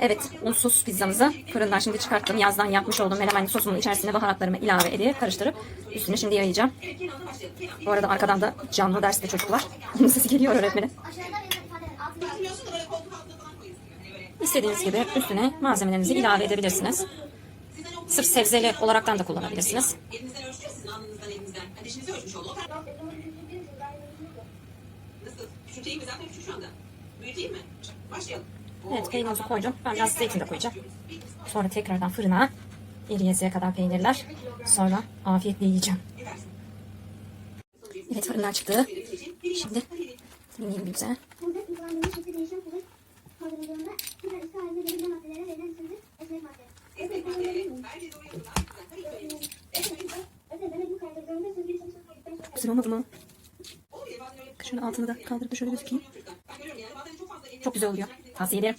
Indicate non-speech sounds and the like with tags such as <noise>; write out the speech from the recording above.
Evet, unsuz pizzamızı fırından şimdi çıkarttım. Yazdan yapmış olduğum menemenli sosumun içerisine baharatlarımı ilave edip karıştırıp üstüne şimdi yayacağım. Bu arada arkadan da canlı derste çocuk var. Onun <laughs> sesi geliyor altında İstediğiniz gibi üstüne malzemelerinizi ilave edebilirsiniz. Sırf sebzeli olaraktan da kullanabilirsiniz. Başlayalım. Evet peynirimizi koydum. Ben biraz zeytin de koyacağım. Sonra tekrardan fırına eriyesiye kadar peynirler. Sonra afiyetle yiyeceğim. Evet fırından çıktı. Şimdi dinleyelim güzel. Güzel olmadı mı? Şöyle altını da kaldırıp şöyle gözükeyim. Çok güzel oluyor. Tavsiye ederim.